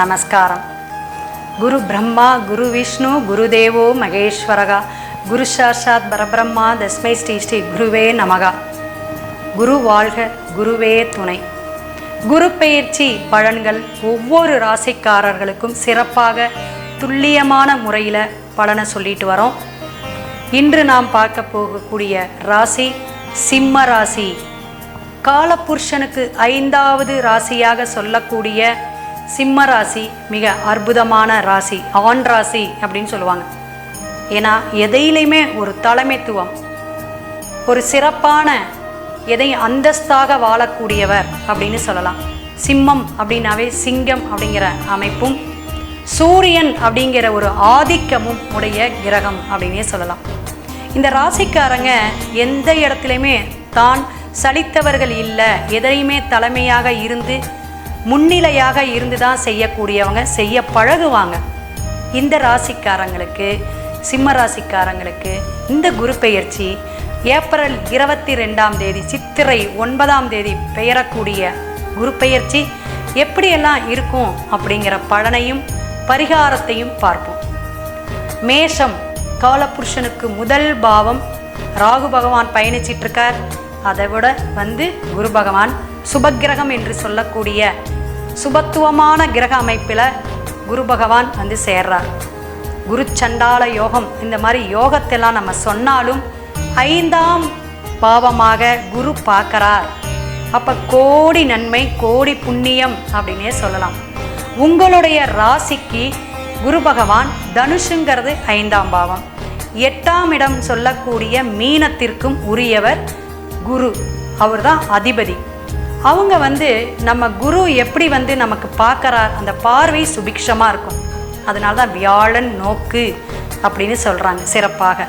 நமஸ்காரம். குரு பிரம்மா குரு விஷ்ணு குருதேவோ மகேஸ்வரகா. குரு சாட்சாத் பரபிரம்மா தஸ்மை ஸ்ரீ ஸ்ரீ குருவே நமகா. குரு வாழ்க குருவே துணை. குரு பெயர்ச்சி பலன்கள் ஒவ்வொரு ராசிக்காரர்களுக்கும் சிறப்பாக துல்லியமான முறையில் பலனை சொல்லிட்டு வரோம். இன்று நாம் பார்க்க போகக்கூடிய ராசி சிம்ம ராசி. காலபுருஷனுக்கு ஐந்தாவது ராசியாக சொல்லக்கூடிய சிம்ம ராசி மிக அற்புதமான ராசி ஆண் ராசி அப்படின்னு சொல்லுவாங்க. ஏன்னா எதையிலையுமே ஒரு தலைமைத்துவம் ஒரு சிறப்பான எதையும் அந்தஸ்தாக வாழக்கூடியவர் அப்படின்னு சொல்லலாம். சிம்மம் அப்படின்னாவே சிங்கம் அப்படிங்கிற அமைப்பும் சூரியன் அப்படிங்கிற ஒரு ஆதிக்கமும் உடைய கிரகம் அப்படின்னே சொல்லலாம். இந்த ராசிக்காரங்க எந்த இடத்துலையுமே தான் சலித்தவர்கள் இல்லை எதையுமே தலைமையாக இருந்து முன்னிலையாக இருந்து தான் செய்யக்கூடியவங்க செய்ய பழகுவாங்க. இந்த ராசிக்காரங்களுக்கு சிம்ம ராசிக்காரங்களுக்கு இந்த குரு பெயர்ச்சி ஏப்ரல் இருபத்தி ரெண்டாம் தேதி சித்திரை ஒன்பதாம் தேதி பெயரக்கூடிய குரு பெயர்ச்சி எப்படியெல்லாம் இருக்கும் அப்படிங்கிற பலனையும் பரிகாரத்தையும் பார்ப்போம். மேஷம் காலபுருஷனுக்கு முதல் பாவம். ராகு பகவான் பயணிச்சிட்ருக்கார். அதை விட வந்து குரு பகவான் சுபக்கிரகம் என்று சொல்லக்கூடிய சுபத்துவமான கிரக அமைப்பில் குரு பகவான் வந்து சேர்றார். குரு சண்டால யோகம் இந்த மாதிரி யோகத்தெல்லாம் நம்ம சொன்னாலும் ஐந்தாம் பாவமாக குரு பார்க்குறார். அப்போ கோடி நன்மை கோடி புண்ணியம் அப்படின்னே சொல்லலாம். உங்களுடைய ராசிக்கு குரு பகவான் தனுஷுங்கிறது ஐந்தாம் பாவம். எட்டாம் இடம் சொல்லக்கூடிய மீனத்திற்கும் உரியவர் குரு. அவர் தான் அதிபதி. அவங்க வந்து நம்ம குரு எப்படி வந்து நமக்கு பார்க்குறார் அந்த பார்வை சுபிக்ஷமாக இருக்கும். அதனால தான் வியாழன் நோக்கு அப்படின்னு சொல்கிறாங்க சிறப்பாக.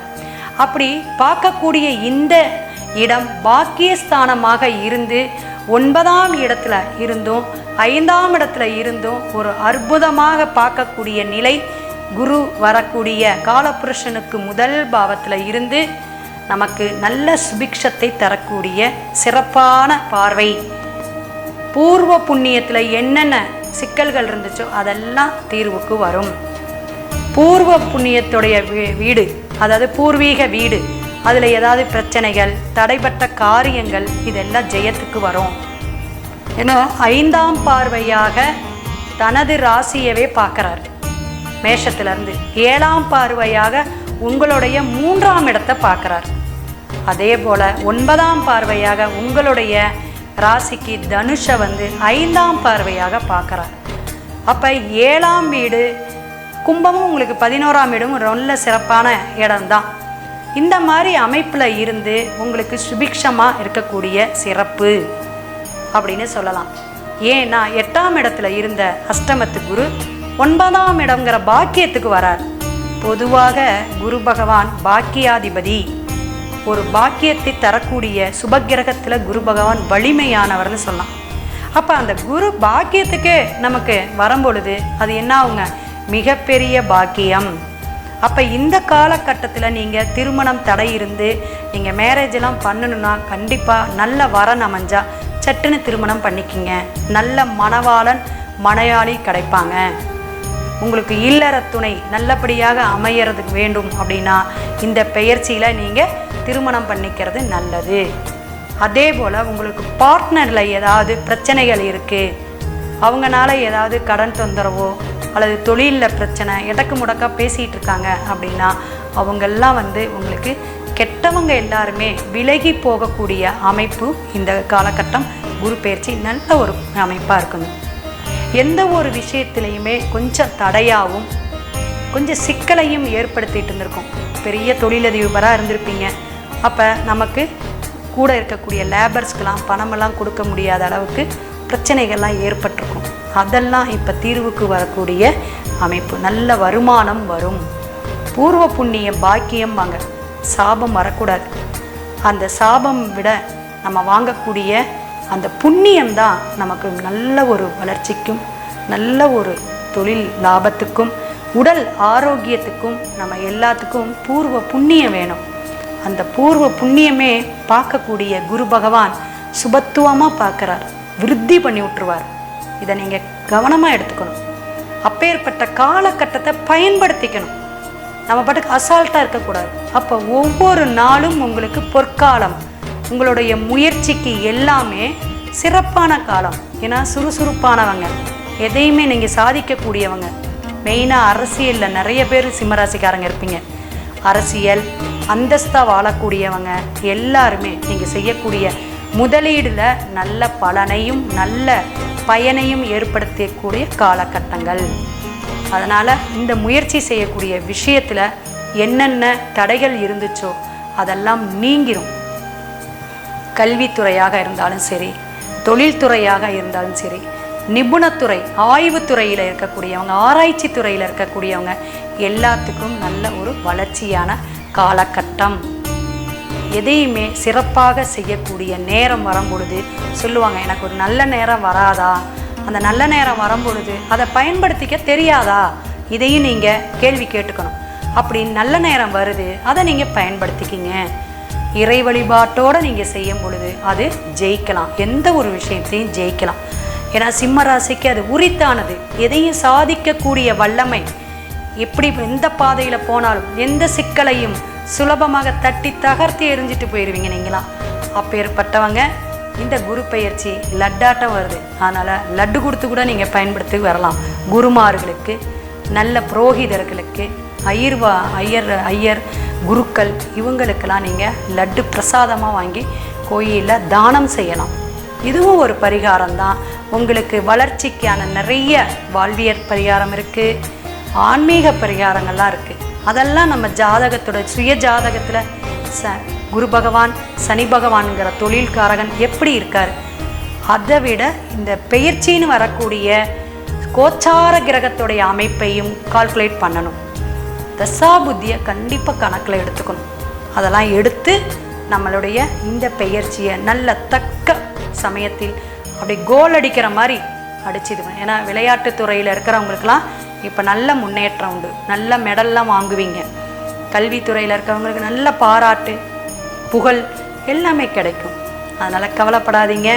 அப்படி பார்க்கக்கூடிய இந்த இடம் பாக்கியஸ்தானமாக இருந்து ஒன்பதாம் இடத்துல இருந்தும் ஐந்தாம் இடத்துல இருந்தும் ஒரு அற்புதமாக பார்க்கக்கூடிய நிலை குரு வரக்கூடிய காலபுருஷனுக்கு முதல் பாவத்தில் இருந்து நமக்கு நல்ல சுபிக்ஷத்தை தரக்கூடிய சிறப்பான பார்வை. பூர்வ புண்ணியத்தில் என்னென்ன சிக்கல்கள் இருந்துச்சோ அதெல்லாம் தீர்வுக்கு வரும். பூர்வ புண்ணியத்துடைய வீ- வீடு அதாவது பூர்வீக வீடு அதில் ஏதாவது பிரச்சனைகள் தடைப்பட்ட காரியங்கள் இதெல்லாம் ஜெயத்துக்கு வரும். ஏன்னா ஐந்தாம் பார்வையாக தனது ராசியவே பார்க்குறாரு. மேஷத்திலிருந்து ஏழாம் பார்வையாக உங்களுடைய மூன்றாம் இடத்தை பார்க்குறார். அதே போல் ஒன்பதாம் பார்வையாக உங்களுடைய ராசிக்கு தனுஷை வந்து ஐந்தாம் பார்வையாக பார்க்குறார். அப்போ ஏழாம் வீடு கும்பமும் உங்களுக்கு பதினோராம் வீடும் நல்ல சிறப்பான இடம்தான். இந்த மாதிரி அமைப்பில் இருந்து உங்களுக்கு சுபிக்ஷமாக இருக்கக்கூடிய சிறப்பு அப்படின்னு சொல்லலாம். ஏன்னா எட்டாம் இடத்துல இருந்த அஷ்டமத்து குரு ஒன்பதாம் இடங்கிற பாக்கியத்துக்கு வரார். பொதுவாக குரு பகவான் பாக்கியாதிபதி. ஒரு பாக்கியத்தை தரக்கூடிய சுபக்கிரகத்தில் குரு பகவான் வலிமையானவர்னு சொல்லலாம். அப்போ அந்த குரு பாக்கியத்துக்கே நமக்கு வரும்பொழுது அது என்ன ஆகுங்க மிகப்பெரிய பாக்கியம். அப்போ இந்த காலகட்டத்தில் நீங்கள் திருமணம் தடை இருந்து நீங்கள் மேரேஜ் எல்லாம் பண்ணணும்னா கண்டிப்பாக நல்ல வரன் அமைஞ்சா சட்டுன்னு திருமணம் பண்ணிக்கிங்க. நல்ல மணவாளன் மனையாளி கிடைப்பாங்க. உங்களுக்கு இல்லற துணை நல்லபடியாக அமையறதுக்கு வேண்டும் அப்படின்னா இந்த பெயர்ச்சியில் நீங்கள் திருமணம் பண்ணிக்கிறது நல்லது. அதே போல் உங்களுக்கு பார்ட்னரில் ஏதாவது பிரச்சனைகள் இருக்குது அவங்கனால ஏதாவது கடன் தொந்தரவோ அல்லது தொழிலில் பிரச்சனை இடக்கு முடக்காக பேசிகிட்டு இருக்காங்க அப்படின்னா அவங்கெல்லாம் வந்து உங்களுக்கு கெட்டவங்க எல்லாருமே விலகி போகக்கூடிய அமைப்பு இந்த காலகட்டம் குரு பயிற்சி நல்ல ஒரு அமைப்பாக இருக்குங்க. எந்த ஒரு விஷயத்துலையுமே கொஞ்சம் தடையாகவும் கொஞ்சம் சிக்கலையும் ஏற்படுத்திட்டு இருந்திருக்கும். பெரிய தொழிலதிபராக இருந்திருப்பீங்க. அப்போ நமக்கு கூட இருக்கக்கூடிய லேபர்ஸ்க்கெலாம் பணமெல்லாம் கொடுக்க முடியாத அளவுக்கு பிரச்சனைகள்லாம் ஏற்பட்டிருக்கும். அதெல்லாம் இப்போ தீர்வுக்கு வரக்கூடிய அமைப்பு. நல்ல வருமானம் வரும். பூர்வ புண்ணியம் பாக்கியம் வாங்க சாபம் வரக்கூடாது. அந்த சாபம் விட நம்ம வாங்கக்கூடிய அந்த புண்ணியம் தான் நமக்கு நல்ல ஒரு வளர்ச்சிக்கும் நல்ல ஒரு தொழில் லாபத்துக்கும் உடல் ஆரோக்கியத்துக்கும் நம்ம எல்லாத்துக்கும் பூர்வ புண்ணியம் வேணும். அந்த பூர்வ புண்ணியமே பார்க்கக்கூடிய குரு பகவான் சுபத்துவமாக பார்க்குறார். விருத்தி பண்ணி விட்டுருவார். இதை நீங்கள் கவனமாக எடுத்துக்கணும். அப்பேற்பட்ட காலகட்டத்தை பயன்படுத்திக்கணும். நம்ம பாட்டுக்கு அசால்ட்டாக இருக்கக்கூடாது. அப்போ ஒவ்வொரு நாளும் உங்களுக்கு பொற்காலம் உங்களுடைய முயற்சிக்கு எல்லாமே சிறப்பான காலம். ஏன்னா சுறுசுறுப்பானவங்க. எதையுமே நீங்கள் சாதிக்கக்கூடியவங்க. மெயினாக அரசியலில் நிறைய பேர் சிம்மராசிக்காரங்க இருப்பீங்க. அரசியல் அந்தஸ்தாக வாழக்கூடியவங்க எல்லாருமே நீங்கள் செய்யக்கூடிய முதலீடில் நல்ல பலனையும் நல்ல பயனையும் ஏற்படுத்தக்கூடிய காலகட்டங்கள். அதனால் இந்த முயற்சி செய்யக்கூடிய விஷயத்தில் என்னென்ன தடைகள் இருந்துச்சோ அதெல்லாம் நீங்கிரும். கல்வித்துறையாக இருந்தாலும் சரி தொழில்துறையாக இருந்தாலும் சரி நிபுணத்துறை ஆய்வுத்துறையில் இருக்கக்கூடியவங்க ஆராய்ச்சி துறையில் இருக்கக்கூடியவங்க எல்லாத்துக்கும் நல்ல ஒரு வளர்ச்சியான காலகட்டம். எதையுமே சிறப்பாக செய்யக்கூடிய நேரம் வரும்பொழுது சொல்லுவாங்க எனக்கு ஒரு நல்ல நேரம் வராதா? அந்த நல்ல நேரம் வரும்பொழுது அதை பயன்படுத்திக்க தெரியாதா? இதையும் நீங்கள் கேள்வி கேட்டுக்கணும். அப்படி நல்ல நேரம் வருது அதை நீங்கள் பயன்படுத்திக்கிங்க. இறை வழிபாட்டோடு நீங்கள் செய்யும் பொழுது அது ஜெயிக்கலாம். எந்த ஒரு விஷயத்தையும் ஜெயிக்கலாம். ஏன்னா சிம்ம ராசிக்கு அது உரித்தானது. எதையும் சாதிக்கக்கூடிய வல்லமை எப்படி எந்த பாதையில் போனாலும் எந்த சிக்கலையும் சுலபமாக தட்டி தகர்த்து எரிஞ்சிட்டு போயிடுவீங்க நீங்களா? அப்பேற்பட்டவங்க இந்த குரு பயிற்சி லட்டாட்டம் வருது. அதனால் லட்டு கொடுத்து கூட நீங்கள் பயன்படுத்தி வரலாம். குருமார்களுக்கு நல்ல புரோகிதர்களுக்கு ஐயர்வா ஐயர் ஐயர் குருக்கள் இவங்களுக்கெல்லாம் நீங்கள் லட்டு பிரசாதமாக வாங்கி கோயிலில் தானம் செய்யலாம். இதுவும் ஒரு பரிகாரம் தான் உங்களுக்கு வளர்ச்சிக்கான நிறைய வாழ்வியற் பரிகாரம் இருக்குது ஆன்மீக பரிகாரங்கள்லாம் இருக்குது அதெல்லாம் நம்ம ஜாதகத்தோட சுய ஜாதகத்தில் ச குரு பகவான் சனி பகவான்ங்கிற தொழில்காரகன் எப்படி இருக்கார்? அதை விட இந்த பெயர்ச்சின்னு வரக்கூடிய கோச்சார கிரகத்துடைய அமைப்பையும் கால்குலேட் பண்ணணும். தசாபுத்தியை கண்டிப்பாக கணக்கில் எடுத்துக்கணும். அதெல்லாம் எடுத்து நம்மளுடைய இந்த பெயர்ச்சியை நல்ல தக்க சமயத்தில் அப்படி கோல் அடிக்கிற மாதிரி அடிச்சிடுவேன். ஏன்னா விளையாட்டு துறையில் இருக்கிறவங்களுக்கெல்லாம் இப்போ நல்ல முன்னேற்றம் உண்டு. நல்ல மெடல்லாம் வாங்குவீங்க. கல்வித்துறையில் இருக்கிறவங்களுக்கு நல்ல பாராட்டு புகழ் எல்லாமே கிடைக்கும். அதனால் கவலைப்படாதீங்க.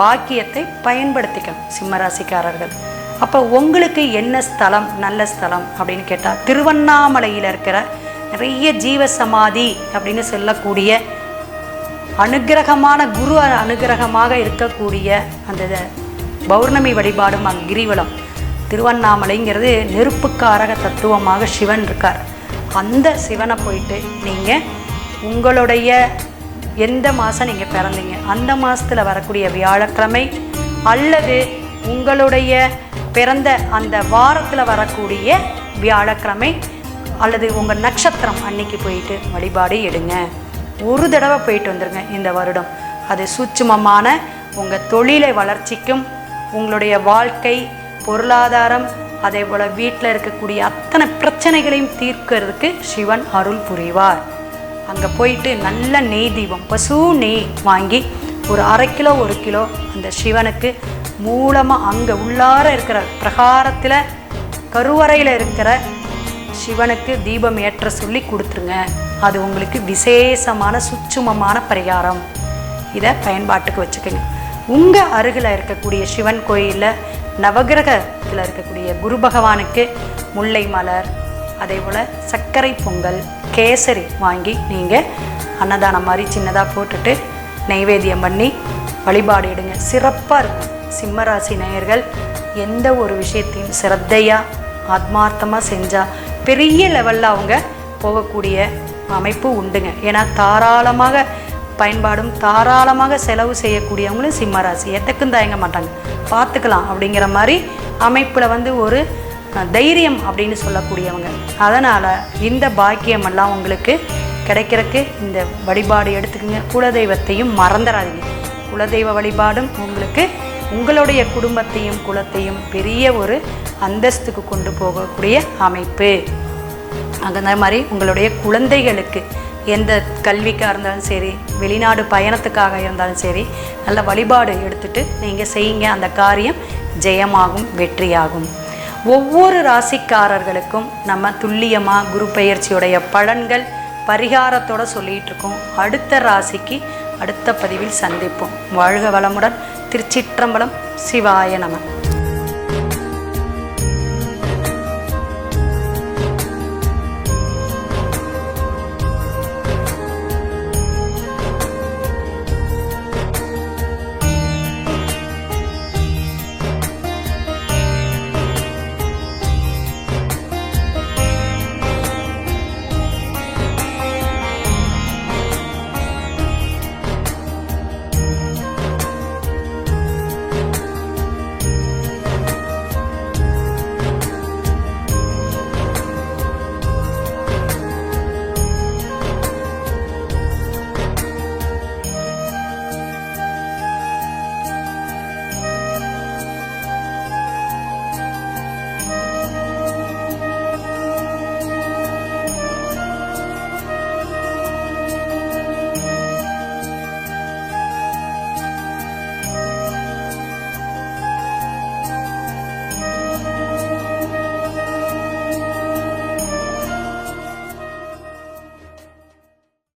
பாக்கியத்தை பயன்படுத்திக்கணும் சிம்மராசிக்காரர்கள். அப்போ உங்களுக்கு என்ன ஸ்தலம் நல்ல ஸ்தலம் அப்படின்னு கேட்டால் திருவண்ணாமலையில் இருக்கிற நிறைய ஜீவ சமாதி அப்படின்னு சொல்லக்கூடிய அனுக்கிரகமான குரு அனுக்கிரகமாக இருக்கக்கூடிய அந்த பௌர்ணமி வழிபாடும் அங்கிரிவலம் திருவண்ணாமலைங்கிறது நெருப்புக்காரக தத்துவமாக சிவன் இருக்கார். அந்த சிவனை போயிட்டு நீங்கள் உங்களுடைய எந்த மாதம் நீங்கள் பிறந்தீங்க? அந்த மாதத்தில் வரக்கூடிய வியாழக்கிழமை அல்லது உங்களுடைய பிறந்த அந்த வாரத்தில் வரக்கூடிய வியாழக்கிழமை அல்லது உங்கள் நட்சத்திரம் அன்னைக்கு போயிட்டு வழிபாடு எடுங்க. ஒரு தடவை போயிட்டு வந்துருங்க இந்த வருடம். அது சூட்சுமமான உங்கள் தொழிலை வளர்ச்சிக்கும் உங்களுடைய வாழ்க்கை பொருளாதாரம் அதே போல் வீட்டில் இருக்கக்கூடிய அத்தனை பிரச்சனைகளையும் தீர்க்கிறதுக்கு சிவன் அருள் புரிவார். அங்கே போயிட்டு நல்ல நெய் தீபம் பசு நெய் வாங்கி ஒரு அரை கிலோ ஒரு கிலோ அந்த சிவனுக்கு மூலமாக அங்கே உள்ளார இருக்கிற பிரகாரத்தில் கருவறையில் இருக்கிற சிவனுக்கு தீபம் ஏற்ற சொல்லி கொடுத்துருங்க. அது உங்களுக்கு விசேஷமான சுட்சுமமான பரிகாரம். இதை பயன்பாட்டுக்கு வச்சுக்கோங்க. உங்கள் அருகில் இருக்கக்கூடிய சிவன் கோயிலில் நவகிரகத்தில் இருக்கக்கூடிய குரு பகவானுக்கு முல்லை மலர் அதே போல் சர்க்கரை பொங்கல் கேசரி வாங்கி நீங்கள் அன்னதானம் மாதிரி சின்னதாக போட்டுட்டு நைவேத்தியம் பண்ணி வழிபாடு எடுங்க. சிறப்பாக இருக்கும். சிம்மராசி நேயர்கள் எந்த ஒரு விஷயத்தையும் சிரத்தையாக ஆத்மார்த்தமாக செஞ்சால் பெரிய லெவலில் அவங்க போகக்கூடிய அமைப்பு உண்டுங்க. ஏன்னா தாராளமாக பயன்பாடும் தாராளமாக செலவு செய்யக்கூடியவங்களும் சிம்மராசி எத்தக்கும் தயங்க மாட்டாங்க. பார்த்துக்கலாம் அப்படிங்கிற மாதிரி அமைப்பில் வந்து ஒரு தைரியம் அப்படின்னு சொல்லக்கூடியவங்க. அதனால் இந்த பாக்கியமெல்லாம் உங்களுக்கு கிடைக்கிறதுக்கு இந்த வழிபாடு எடுத்துக்கோங்க. குலதெய்வத்தையும் மறந்துடாதீங்க. குலதெய்வ வழிபாடும் உங்களுக்கு உங்களுடைய குடும்பத்தையும் குலத்தையும் பெரிய ஒரு அந்தஸ்துக்கு கொண்டு போகக்கூடிய அமைப்பு. அந்த மாதிரி உங்களுடைய குழந்தைகளுக்கு எந்த கல்விக்காக இருந்தாலும் சரி வெளிநாடு பயணத்துக்காக இருந்தாலும் சரி நல்ல வழிபாடு எடுத்துட்டு நீங்கள் செய்யுங்க. அந்த காரியம் ஜெயமாகும் வெற்றியாகும். ஒவ்வொரு ராசிக்காரர்களுக்கும் நம்ம துல்லியமாக குரு பயிற்சியுடைய பலன்கள் பரிகாரத்தோட சொல்லிகிட்டு இருக்கோம் அடுத்த ராசிக்கு அடுத்த பதிவில் சந்திப்போம். வாழ்க வளமுடன் திருச்சிற்றம்பலம் சிவாய நமன்